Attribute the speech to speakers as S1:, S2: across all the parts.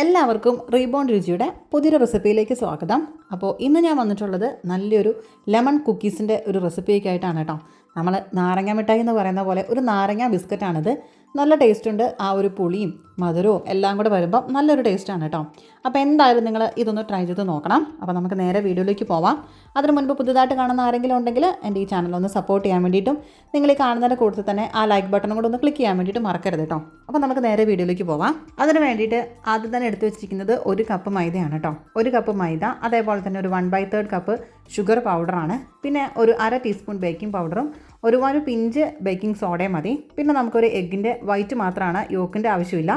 S1: എല്ലാവർക്കും റീബോൺ രുചിയുടെ പുതിയൊരു റെസിപ്പിയിലേക്ക് സ്വാഗതം. അപ്പോൾ ഇന്ന് ഞാൻ വന്നിട്ടുള്ളത് നല്ലൊരു ലെമൺ കുക്കീസിന്റെ ഒരു റെസിപ്പിയൊക്കെ ആയിട്ടാണ് കേട്ടോ. നമ്മൾ നാരങ്ങ മിഠായി എന്ന് പറയുന്ന പോലെ ഒരു നാരങ്ങ ബിസ്ക്കറ്റാണിത്. നല്ല ടേസ്റ്റ് ഉണ്ട്. ആ ഒരു പുളിയും മധുരവും എല്ലാം കൂടെ വരുമ്പോൾ നല്ലൊരു ടേസ്റ്റാണ് കേട്ടോ അപ്പോൾ എന്തായാലും നിങ്ങൾ ഇതൊന്ന് ട്രൈ ചെയ്ത് നോക്കണം. അപ്പോൾ നമുക്ക് നേരെ വീഡിയോയിലേക്ക് പോവാം. അതിന് മുൻപ് പുതുതായിട്ട് കാണുന്ന ആരെങ്കിലും ഉണ്ടെങ്കിൽ എന്റെ ഈ ചാനൽ ഒന്ന് സപ്പോർട്ട് ചെയ്യാൻ വേണ്ടിയിട്ടും നിങ്ങൾ ഈ കാണുന്നതിന്റെ കൂട്ടത്തിൽ തന്നെ ആ ലൈക്ക് ബട്ടണും കൂടെ ഒന്ന് ക്ലിക്ക് ചെയ്യാൻ വേണ്ടിയിട്ട് മറക്കരുത് കേട്ടോ അപ്പോൾ നമുക്ക് നേരെ വീഡിയോയിലേക്ക് പോവാം. അതിന് വേണ്ടിയിട്ട് ആദ്യം തന്നെ എടുത്തു വെച്ചിരിക്കുന്നത് ഒരു കപ്പ് മൈദയാണ് കേട്ടോ ഒരു കപ്പ് മൈദ അതേപോലെ തന്നെ ഒരു one by third cup sugar പൗഡറാണ്. പിന്നെ ഒരു അര ടീസ്പൂൺ ബേക്കിംഗ് പൗഡറും ഒരു പിഞ്ച് ബേക്കിംഗ് സോഡയും മതി. പിന്നെ നമുക്കൊരു എഗ്ഗിന്റെ വൈറ്റ് മാത്രമാണ് യോക്കിന്റെ ആവശ്യമില്ല.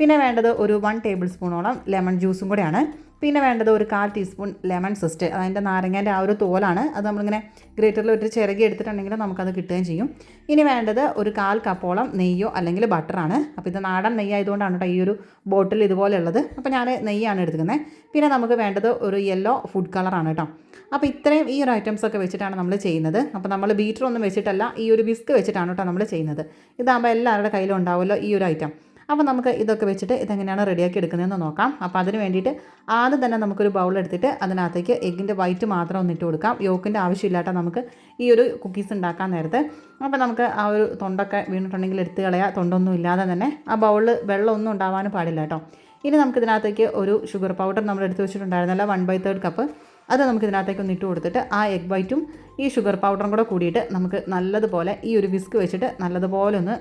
S1: പിന്നെ വേണ്ടത് ഒരു വൺ ടേബിൾ സ്പൂണോളം ലെമൺ ജ്യൂസും കൂടെയാണ്. പിന്നെ വേണ്ടത് ഒരു കാൽ ടീസ്പൂൺ ലെമൺ സിസ്റ്റ് അതിന്റെ നാരങ്ങേന്റെ ആ ഒരു തോലാണ്. അത് നമ്മളിങ്ങനെ ഗ്രേറ്ററിൽ ഒരു ചിറകി എടുത്തിട്ടുണ്ടെങ്കിൽ നമുക്കത് കിട്ടുകയും ചെയ്യും. ഇനി വേണ്ടത് ഒരു കാൽ കപ്പോളം നെയ്യോ അല്ലെങ്കിൽ ബട്ടറാണ് അപ്പോൾ ഇത് നാടൻ നെയ്യ് ആയതുകൊണ്ടാണ് കേട്ടോ ഈ ഒരു ബോട്ടിൽ ഇതുപോലെയുള്ളത്. അപ്പോൾ ഞാൻ നെയ്യാണ് എടുക്കുന്നത് പിന്നെ നമുക്ക് വേണ്ടത് ഒരു യെല്ലോ ഫുഡ് കളറാണ് കേട്ടോ അപ്പോൾ ഇത്രയും ഈ ഒരു ഐറ്റംസ് ഒക്കെ വെച്ചിട്ടാണ് നമ്മൾ ചെയ്യുന്നത്. അപ്പോൾ നമ്മൾ ബീറ്റർ ഒന്നും വെച്ചിട്ടല്ല ഈ ഒരു വിസ്ക് വെച്ചിട്ടാണ് കേട്ടോ നമ്മൾ ചെയ്യുന്നത്. ഇതാകുമ്പോൾ എല്ലാവരുടെ കയ്യിലും ഉണ്ടാവുമല്ലോ ഈ ഒരു ഐറ്റം അപ്പോൾ നമുക്ക് ഇതൊക്കെ വെച്ചിട്ട് ഇതെങ്ങനെയാണ് റെഡിയാക്കി എടുക്കുന്നതെന്ന് നോക്കാം. അപ്പോൾ അതിന് വേണ്ടിയിട്ട് ആദ്യം തന്നെ നമുക്കൊരു ബൗൾ എടുത്തിട്ട് അതിനകത്തേക്ക് എഗ്ഗിന്റെ വൈറ്റ് മാത്രം ഒന്നിട്ട് കൊടുക്കാം. യോക്കിന്റെ ആവശ്യമില്ലാട്ട നമുക്ക് ഈ ഒരു കുക്കീസ് ഉണ്ടാക്കാൻ നേരത്തെ. അപ്പോൾ നമുക്ക് ആ ഒരു തൊണ്ടൊക്കെ വീണിട്ടുണ്ടെങ്കിൽ എടുത്ത് കളയുക തൊണ്ടൊന്നും ഇല്ലാതെ തന്നെ ആ ബൗളിൽ വെള്ളമൊന്നും ഉണ്ടാവാനും പാടില്ല കേട്ടോ. ഇനി നമുക്ക് ഇതിനകത്തേക്ക് ഒരു ഷുഗർ പൗഡർ നമ്മൾ എടുത്ത് വെച്ചിട്ടുണ്ടായിരുന്നല്ലോ വൺ ബൈ തേർഡ് കപ്പ് അത് നമുക്ക് ഇതിനകത്തേക്ക് ഒന്ന് ഇട്ട് കൊടുത്തിട്ട് ആ എഗ് വൈറ്റും ഈ ഷുഗർ പൗഡറും കൂടെ കൂടിയിട്ട് നമുക്ക് നല്ലതുപോലെ ഈ ഒരു വിസ്ക് വെച്ചിട്ട് നല്ലതുപോലെ ഒന്ന്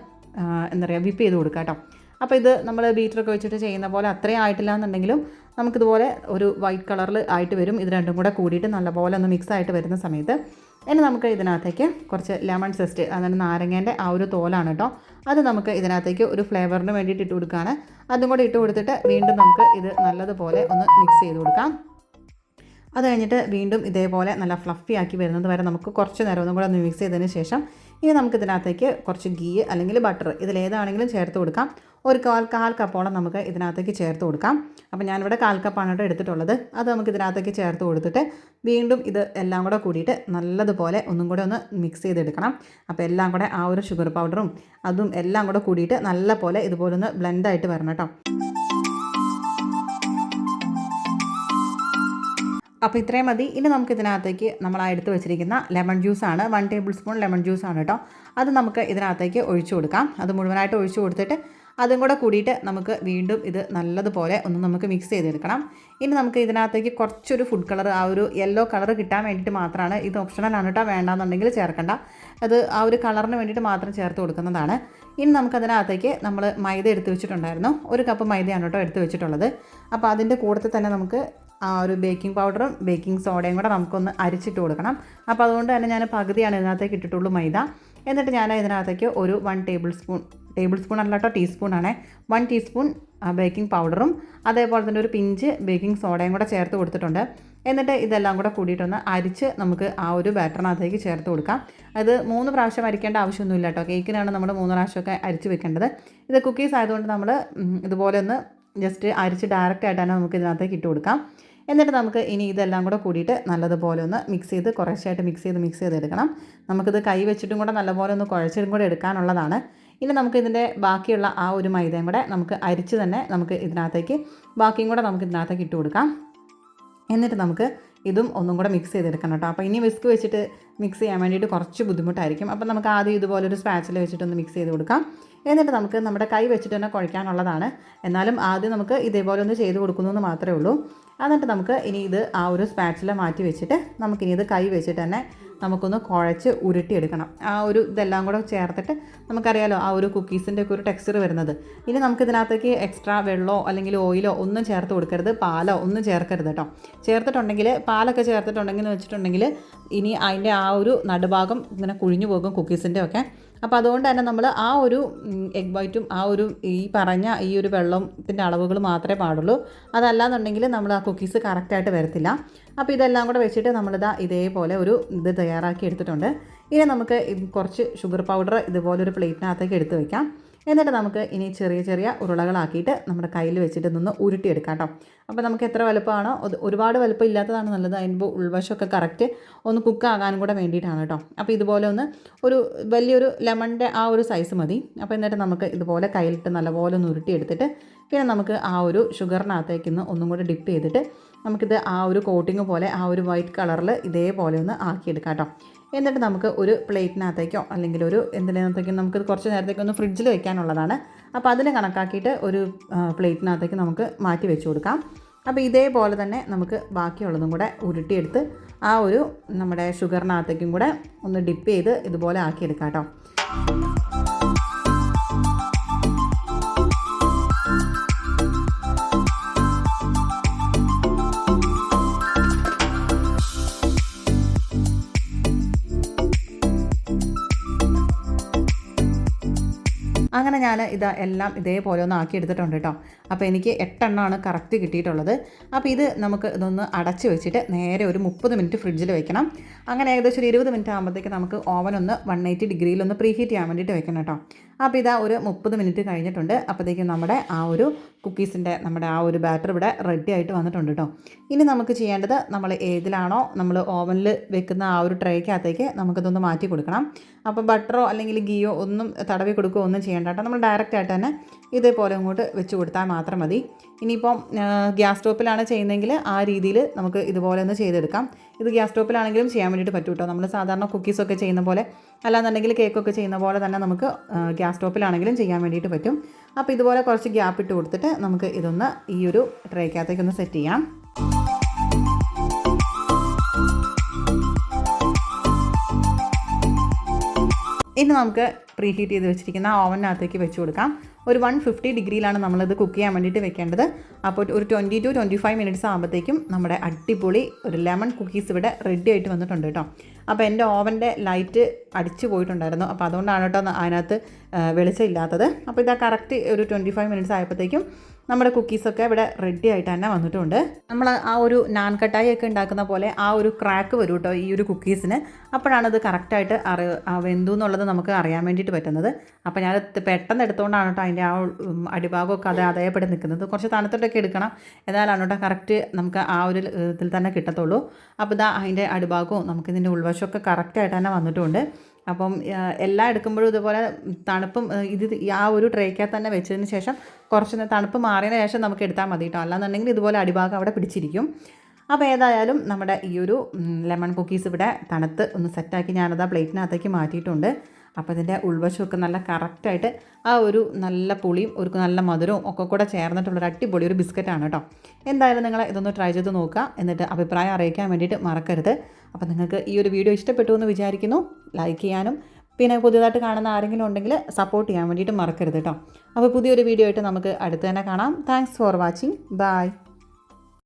S1: എന്താ പറയുക വിപ്പ് ചെയ്ത് കൊടുക്കാം കേട്ടോ. അപ്പോൾ ഇത് നമ്മൾ ബീറ്ററൊക്കെ വെച്ചിട്ട് ചെയ്യുന്ന പോലെ അത്രയും ആയിട്ടില്ല എന്നുണ്ടെങ്കിലും നമുക്കിതുപോലെ ഒരു വൈറ്റ് കളറിൽ ആയിട്ട് വരും. ഇത് രണ്ടും കൂടെ കൂടിയിട്ട് നല്ലപോലെ ഒന്ന് മിക്സ് ആയിട്ട് വരുന്ന സമയത്ത്. ഇനി നമുക്ക് ഇതിനകത്തേക്ക് കുറച്ച് ലെമൺ സെസ്റ്റ് അതായത് നാരങ്ങേന്റെ ആ ഒരു തോലാണ് കേട്ടോ അത് നമുക്ക് ഇതിനകത്തേക്ക് ഒരു ഫ്ലേവറിന് വേണ്ടിയിട്ട് ഇട്ട് കൊടുക്കുകയാണ് അതും കൂടെ ഇട്ട് കൊടുത്തിട്ട് വീണ്ടും നമുക്ക് ഇത് നല്ലതുപോലെ ഒന്ന് മിക്സ് ചെയ്ത് കൊടുക്കാം. അത് കഴിഞ്ഞിട്ട് വീണ്ടും ഇതേപോലെ നല്ല ഫ്ലഫി ആക്കി വരുന്നത് വരെ നമുക്ക് കുറച്ച് നേരം ഒന്നും കൂടെ ഒന്ന് മിക്സ് ചെയ്തതിന് ശേഷം ഇനി നമുക്കിതിനകത്തേക്ക് കുറച്ച് ഗീ അല്ലെങ്കിൽ ബട്ടർ ഇതിലേതാണെങ്കിലും ചേർത്ത് കൊടുക്കാം. ഒരു കാൽ കാൽ കപ്പോളം നമുക്ക് ഇതിനകത്തേക്ക് ചേർത്ത് കൊടുക്കാം. അപ്പോൾ ഞാനിവിടെ കാൽ കപ്പാണ് കേട്ടോ എടുത്തിട്ടുള്ളത്. അത് നമുക്ക് ഇതിനകത്തേക്ക് ചേർത്ത് കൊടുത്തിട്ട് വീണ്ടും ഇത് എല്ലാം കൂടെ കൂടിയിട്ട് നല്ലതുപോലെ ഒന്നും കൂടെ ഒന്ന് മിക്സ് ചെയ്തെടുക്കണം. അപ്പോൾ എല്ലാം കൂടെ ആ ഒരു ഷുഗർ പൗഡറും അതും എല്ലാം കൂടെ കൂടിയിട്ട് നല്ല പോലെ ഇതുപോലെ ഒന്ന് ബ്ലെൻഡായിട്ട് വരണം കേട്ടോ. അപ്പോൾ ഇത്രയും മതി. ഇനി നമുക്ക് ഇതിനകത്തേക്ക് നമ്മൾ എടുത്ത് വെച്ചിരിക്കുന്ന ലെമൺ ജ്യൂസാണ് വൺ ടേബിൾ സ്പൂൺ ലെമൺ ജ്യൂസാണ് കേട്ടോ. അത് നമുക്ക് ഇതിനകത്തേക്ക് ഒഴിച്ചു കൊടുക്കാം. അത് മുഴുവനായിട്ട് ഒഴിച്ചു കൊടുത്തിട്ട് അതും കൂടെ കൂടിയിട്ട് നമുക്ക് വീണ്ടും ഇത് നല്ലതുപോലെ ഒന്ന് നമുക്ക് മിക്സ് ചെയ്തെടുക്കണം. ഇനി നമുക്ക് ഇതിനകത്തേക്ക് കുറച്ചൊരു ഫുഡ് കളർ ആ ഒരു യെല്ലോ കളർ കിട്ടാൻ വേണ്ടിയിട്ട് മാത്രമാണ് ഇത് ഓപ്ഷണലാണ് കേട്ടോ. വേണ്ടാന്നുണ്ടെങ്കിൽ ചേർക്കണ്ട. അത് ആ ഒരു കളറിന് വേണ്ടിയിട്ട് മാത്രം ചേർത്ത് കൊടുക്കുന്നതാണ്. ഇനി നമുക്കതിനകത്തേക്ക് നമ്മൾ മൈദ എടുത്ത് വെച്ചിട്ടുണ്ടായിരുന്നു. ഒരു കപ്പ് മൈദയാണ് കേട്ടോ എടുത്ത് വെച്ചിട്ടുള്ളത്. അപ്പോൾ അതിന്റെ കൂടത്തിൽ തന്നെ നമുക്ക് ആ ഒരു ബേക്കിംഗ് പൗഡറും ബേക്കിംഗ് സോഡയും കൂടെ നമുക്കൊന്ന് അരിച്ചിട്ട് കൊടുക്കണം. അപ്പോൾ അതുകൊണ്ട് തന്നെ ഞാൻ പകുതിയാണ് ഇതിനകത്തേക്ക് ഇട്ടിട്ടുള്ളൂ മൈദ. എന്നിട്ട് ഞാൻ ഇതിനകത്തേക്ക് ഒരു one tablespoon tablespoon അല്ല കേട്ടോ ടീസ്പൂണാണ് വൺ ടീസ്പൂൺ ബേക്കിംഗ് പൗഡറും അതേപോലെ തന്നെ ഒരു പിഞ്ച് ബേക്കിംഗ് സോഡയും കൂടെ ചേർത്ത് കൊടുത്തിട്ടുണ്ട്. എന്നിട്ട് ഇതെല്ലാം കൂടെ കൂടിയിട്ടൊന്ന് അരിച്ച് നമുക്ക് ആ ഒരു ബാറ്ററിനകത്തേക്ക് ചേർത്ത് കൊടുക്കാം. അത് മൂന്ന് പ്രാവശ്യം അരിക്കേണ്ട ആവശ്യമൊന്നുമില്ല കേട്ടോ കേക്കിനാണ് നമ്മൾ മൂന്ന് പ്രാവശ്യമൊക്കെ അരിച്ച് വെക്കേണ്ടത്. ഇത് കുക്കീസ് ആയതുകൊണ്ട് നമ്മൾ ഇതുപോലെ ഒന്ന് ജസ്റ്റ് അരിച്ച് ഡയറക്റ്റ് ആയിട്ടാണ് നമുക്ക് ഇതിനകത്തേക്ക് ഇട്ട് കൊടുക്കാം. എന്നിട്ട് നമുക്ക് ഇനി ഇതെല്ലാം കൂടെ കൂടിയിട്ട് നല്ലതുപോലെ ഒന്ന് മിക്സ് ചെയ്ത് കുറേശ്ശായിട്ട് മിക്സ് ചെയ്ത് മിക്സ് ചെയ്ത് ചെയ്തെടുക്കണം നമുക്കിത് കൈ വെച്ചിട്ടും കൂടെ നല്ലപോലെ ഒന്ന് കുഴച്ചിട്ടും കൂടെ എടുക്കാനുള്ളതാണ്. ഇനി നമുക്ക് ഇതിന്റെ ബാക്കിയുള്ള ആ ഒരു മൈദയും കൂടെ നമുക്ക് അരിച്ച് തന്നെ നമുക്ക് ഇതിനകത്തേക്ക് ബാക്കിയും കൂടെ നമുക്ക് ഇതിനകത്തേക്ക് ഇട്ട് കൊടുക്കാം. എന്നിട്ട് നമുക്ക് ഇതും ഒന്നും കൂടെ മിക്സ് ചെയ്തെടുക്കണം കേട്ടോ. അപ്പോൾ ഇനി വിസ്ക് വെച്ചിട്ട് മിക്സ് ചെയ്യാൻ വേണ്ടിയിട്ട് കുറച്ച് ബുദ്ധിമുട്ടായിരിക്കും. അപ്പോൾ നമുക്ക് ആദ്യം ഇതുപോലൊരു സ്പാച്ചിൽ വെച്ചിട്ടൊന്ന് മിക്സ് ചെയ്ത് കൊടുക്കാം. എന്നിട്ട് നമുക്ക് നമ്മുടെ കൈ വെച്ചിട്ട് തന്നെ കുഴയ്ക്കാനുള്ളതാണ്. എന്നാലും ആദ്യം നമുക്ക് ഇതേപോലെ ഒന്ന് ചെയ്ത് കൊടുക്കുന്നു എന്ന് മാത്രമേ ഉള്ളൂ. എന്നിട്ട് നമുക്ക് ഇനി ഇത് ആ ഒരു സ്പാച്ചില മാറ്റി വെച്ചിട്ട് നമുക്കിനി ഇത് കൈ വെച്ചിട്ട് തന്നെ നമുക്കൊന്ന് കുഴച്ച് ഉരുട്ടിയെടുക്കണം. ആ ഒരു ഇതെല്ലാം കൂടെ ചേർത്തിട്ട് നമുക്കറിയാലോ ആ ഒരു കുക്കീസിന്റെ ഒക്കെ ഒരു ടെക്സ്ചർ വരുന്നത്. ഇനി നമുക്കിതിനകത്തേക്ക് എക്സ്ട്രാ വെള്ളമോ അല്ലെങ്കിൽ ഓയിലോ ഒന്നും ചേർത്ത് കൊടുക്കരുത്. പാലോ ഒന്നും ചേർക്കരുത് കേട്ടോ. ചേർത്തിട്ടുണ്ടെങ്കിൽ പാലൊക്കെ ചേർത്തിട്ടുണ്ടെങ്കിൽ എന്ന് വെച്ചിട്ടുണ്ടെങ്കിൽ ഇനി അതിന്റെ ആ ഒരു നടുഭാഗം ഇങ്ങനെ കുഴിഞ്ഞു പോകും കുക്കീസിന്റെ ഒക്കെ. അപ്പോൾ അതുകൊണ്ട് തന്നെ നമ്മൾ ആ ഒരു എഗ് വൈറ്റും ആ ഒരു ഈ പറഞ്ഞ ഈ ഒരു വെള്ളത്തിന്റെ അളവുകൾ മാത്രമേ പാടുള്ളൂ. അതല്ലാന്നുണ്ടെങ്കിൽ നമ്മൾ ആ കുക്കീസ് കറക്റ്റായിട്ട് വരത്തില്ല. അപ്പോൾ ഇതെല്ലാം കൂടെ വെച്ചിട്ട് നമ്മളിതാ ഇതേപോലെ ഒരു ഇത് തയ്യാറാക്കി എടുത്തിട്ടുണ്ട്. ഇനി നമുക്ക് കുറച്ച് ഷുഗർ പൗഡർ ഇതുപോലൊരു പ്ലേറ്റിനകത്തേക്ക് എടുത്ത് വെക്കാം. എന്നിട്ട് നമുക്ക് ഇനി ചെറിയ ചെറിയ ഉരുളകളാക്കിയിട്ട് നമ്മുടെ കയ്യിൽ വെച്ചിട്ട് നിന്ന് ഉരുട്ടിയെടുക്കാം കേട്ടോ. അപ്പോൾ നമുക്ക് എത്ര വലുപ്പമാണോ? ഒരുപാട് വലുപ്പം ഇല്ലാത്തതാണ് നല്ലത്. അതിന്റെ ഉൾവശമൊക്കെ കറക്റ്റ് ഒന്ന് കുക്ക് ആകാനും കൂടെ വേണ്ടിയിട്ടാണ് കേട്ടോ. അപ്പോൾ ഇതുപോലെ ഒന്ന് ഒരു വലിയൊരു ലെമണിന്റെ ആ ഒരു സൈസ് മതി. അപ്പോൾ എന്നിട്ട് നമുക്ക് ഇതുപോലെ കയ്യിലിട്ട് നല്ലപോലെ ഒന്ന് ഉരുട്ടിയെടുത്തിട്ട് പിന്നെ നമുക്ക് ആ ഒരു ഷുഗറിനകത്തേക്ക് ഇന്ന് ഒന്നും കൂടി ഡിപ്പ് ചെയ്തിട്ട് നമുക്കിത് ആ ഒരു കോട്ടിങ് പോലെ ആ ഒരു വൈറ്റ് കളറിൽ ഇതേപോലെ ഒന്ന് ആക്കിയെടുക്കാം കേട്ടോ എന്നിട്ട് നമുക്ക് ഒരു പ്ലേറ്റിനകത്തേക്കോ അല്ലെങ്കിൽ ഒരു എന്തിനകത്തേക്കോ നമുക്ക് കുറച്ച് നേരത്തേക്ക് ഒന്ന് ഫ്രിഡ്ജിൽ വെക്കാനുള്ളതാണ്. അപ്പോൾ അതിനെ കണക്കാക്കിയിട്ട് ഒരു പ്ലേറ്റിനകത്തേക്ക് നമുക്ക് മാറ്റി വെച്ച് കൊടുക്കാം. അപ്പോൾ ഇതേപോലെ തന്നെ നമുക്ക് ബാക്കിയുള്ളതും കൂടെ ഉരുട്ടിയെടുത്ത് ആ ഒരു നമ്മുടെ ഷുഗറിനകത്തേക്കും കൂടെ ഒന്ന് ഡിപ്പ് ചെയ്ത് ഇതുപോലെ ആക്കിയെടുക്കാം കേട്ടോ അങ്ങനെ ഞാൻ ഇത് എല്ലാം ഇതേപോലെ ഒന്ന് ആക്കി എടുത്തിട്ടുണ്ട് കേട്ടോ. അപ്പോൾ എനിക്ക് എട്ടെണ്ണമാണ് കറക്റ്റ് കിട്ടിയിട്ടുള്ളത്. അപ്പോൾ ഇത് നമുക്ക് ഇതൊന്ന് അടച്ച് വെച്ചിട്ട് നേരെ ഒരു മുപ്പത് മിനിറ്റ് ഫ്രിഡ്ജിൽ വെക്കണം. അങ്ങനെ ഏകദേശം ഒരു ഇരുപത് മിനിറ്റ് ആകുമ്പോഴത്തേക്ക് നമുക്ക് ഓവൻ ഒന്ന് വൺ എയ്റ്റി ഡിഗ്രിയിൽ ഒന്ന് പ്രീഹീറ്റ് ചെയ്യാൻ വേണ്ടിയിട്ട് വെക്കണം കേട്ടോ. അപ്പോൾ ഇതാ ഒരു മുപ്പത് മിനിറ്റ് കഴിഞ്ഞിട്ടുണ്ട്. അപ്പോഴത്തേക്കും നമ്മുടെ ആ ഒരു കുക്കീസിന്റെ നമ്മുടെ ആ ഒരു ബാറ്റർ ഇവിടെ റെഡി ആയിട്ട് വന്നിട്ടുണ്ട് കേട്ടോ ഇനി നമുക്ക് ചെയ്യേണ്ടത് നമ്മൾ ഏതിലാണോ നമ്മൾ ഓവനിൽ വെക്കുന്ന ആ ഒരു ട്രേക്കകത്തേക്ക് നമുക്കിതൊന്ന് മാറ്റി കൊടുക്കണം. അപ്പോൾ ബട്ടറോ അല്ലെങ്കിൽ ഗീയോ ഒന്നും തടവി കൊടുക്കുകയോ ഒന്നും ചെയ്യേണ്ട കേട്ടോ നമ്മൾ ഡയറക്റ്റ് ആയിട്ട് തന്നെ ഇതേപോലെ അങ്ങോട്ട് വെച്ച് കൊടുത്താൽ മാത്രം മതി. ഇനിയിപ്പം ഗ്യാസ് സ്റ്റോപ്പിലാണ് ചെയ്യുന്നതെങ്കിൽ ആ രീതിയിൽ നമുക്ക് ഇതുപോലെ ഒന്ന് ചെയ്തെടുക്കാം. ഇത് ഗ്യാസ് സ്റ്റോപ്പിലാണെങ്കിലും ചെയ്യാൻ വേണ്ടിയിട്ട് പറ്റും കേട്ടോ നമ്മൾ സാധാരണ കുക്കീസൊക്കെ ചെയ്യുന്ന പോലെ അല്ലാന്നുണ്ടെങ്കിൽ കേക്കൊക്കെ ചെയ്യുന്ന പോലെ തന്നെ നമുക്ക് ഗ്യാസ് സ്റ്റോപ്പിലാണെങ്കിലും ചെയ്യാൻ വേണ്ടിയിട്ട് പറ്റും. അപ്പോൾ ഇതുപോലെ കുറച്ച് ഗ്യാപ്പ് ഇട്ട് കൊടുത്തിട്ട് നമുക്ക് ഇതൊന്ന് ഈ ഒരു ട്രേക്കകത്തേക്കൊന്ന് സെറ്റ് ചെയ്യാം. ഇനി നമുക്ക് പ്രീഹീറ്റ് ചെയ്ത് വെച്ചിരിക്കുന്ന ഓവനകത്തേക്ക് വെച്ച് കൊടുക്കാം. ഒരു വൺ ഫിഫ്റ്റി ഡിഗ്രിയിലാണ് നമ്മളിത് കുക്ക് ചെയ്യാൻ വേണ്ടിയിട്ട് വെക്കേണ്ടത്. അപ്പോൾ ഒരു twenty two twenty five minutes ആകുമ്പോഴത്തേക്കും നമ്മുടെ അടിപൊളി ഒരു ലെമൺ കുക്കീസ് ഇവിടെ റെഡി ആയിട്ട് വന്നിട്ടുണ്ട് കേട്ടോ. അപ്പോൾ എന്റെ ഓവന്റെ ലൈറ്റ് അടിച്ചു പോയിട്ടുണ്ടായിരുന്നു. അപ്പോൾ അതുകൊണ്ടാണ് കേട്ടോ അതിനകത്ത് വെളിച്ചം ഇല്ലാത്തത്. അപ്പോൾ ഇതാ കറക്റ്റ് ഒരു ട്വന്റി ഫൈവ് മിനിറ്റ്സ് ആയപ്പോഴത്തേക്കും നമ്മുടെ കുക്കീസൊക്കെ ഇവിടെ റെഡി ആയിട്ട് തന്നെ വന്നിട്ടുണ്ട്. നമ്മൾ ആ ഒരു നാൻ കട്ടായി ഒക്കെ ഉണ്ടാക്കുന്ന പോലെ ആ ഒരു ക്രാക്ക് വരും കേട്ടോ ഈ ഒരു കുക്കീസിന് അപ്പോഴാണ് അത് കറക്റ്റായിട്ട് അറി വെന്തു എന്നുള്ളത് നമുക്ക് അറിയാൻ വേണ്ടിയിട്ട് പറ്റുന്നത്. അപ്പോൾ ഞാൻ പെട്ടെന്ന് എടുത്തുകൊണ്ടാണ് കേട്ടോ അതിന്റെ ആ അടിഭാഗമൊക്കെ അത് അതേപടി നിൽക്കുന്നത് കുറച്ച് തണുത്തിട്ടൊക്കെ എടുക്കണം. എന്നാലാണ് കേട്ടോ കറക്റ്റ് നമുക്ക് ആ ഒരു ഇതിൽ തന്നെ കിട്ടത്തുള്ളൂ. അപ്പോൾ ഇതാ അതിന്റെ അടിഭാഗവും നമുക്കിതിന്റെ ഉൾവശമൊക്കെ കറക്റ്റായിട്ട് തന്നെ വന്നിട്ടുണ്ട്. അപ്പം എല്ലാം എടുക്കുമ്പോഴും ഇതുപോലെ തണുപ്പും ഇത് ആ ഒരു ട്രേക്കകത്ത് തന്നെ വെച്ചതിന് ശേഷം കുറച്ച് തണുപ്പ് മാറിയതിന് ശേഷം നമുക്ക് എടുത്താൽ മതി കേട്ടോ അല്ലാന്നുണ്ടെങ്കിൽ ഇതുപോലെ അടിഭാഗം അവിടെ പിടിച്ചിരിക്കും. അപ്പോൾ ഏതായാലും നമ്മുടെ ഈ ഒരു ലെമൺ കുക്കീസ് ഇവിടെ തണുത്ത് ഒന്ന് സെറ്റാക്കി ഞാനത് ആ പ്ലേറ്റിനകത്തേക്ക് മാറ്റിയിട്ടുണ്ട്. അപ്പോൾ ഇതിന്റെ ഉൾവശമൊക്കെ നല്ല കറക്റ്റായിട്ട് ആ ഒരു നല്ല പുളിയും ഒരു നല്ല മധുരവും ഒക്കെ കൂടെ ചേർന്നിട്ടുള്ളൊരു അടിപൊളി ഒരു ബിസ്ക്കറ്റാണ് കേട്ടോ. എന്തായാലും നിങ്ങൾ ഇതൊന്ന് ട്രൈ ചെയ്ത് നോക്കുക. എന്നിട്ട് അഭിപ്രായം അറിയിക്കാൻ വേണ്ടിയിട്ട് മറക്കരുത്. അപ്പോൾ നിങ്ങൾക്ക് ഈ ഒരു വീഡിയോ ഇഷ്ടപ്പെട്ടു എന്ന് വിചാരിക്കുന്നു. ലൈക്ക് ചെയ്യാനും പിന്നെ പുതിയതായിട്ട് കാണുന്ന ആരെങ്കിലും ഉണ്ടെങ്കിൽ സപ്പോർട്ട് ചെയ്യാൻ വേണ്ടിയിട്ട് മറക്കരുത് കേട്ടോ. അപ്പോൾ പുതിയൊരു വീഡിയോ ആയിട്ട് നമുക്ക് അടുത്ത് തന്നെ കാണാം. Thanks for watching bye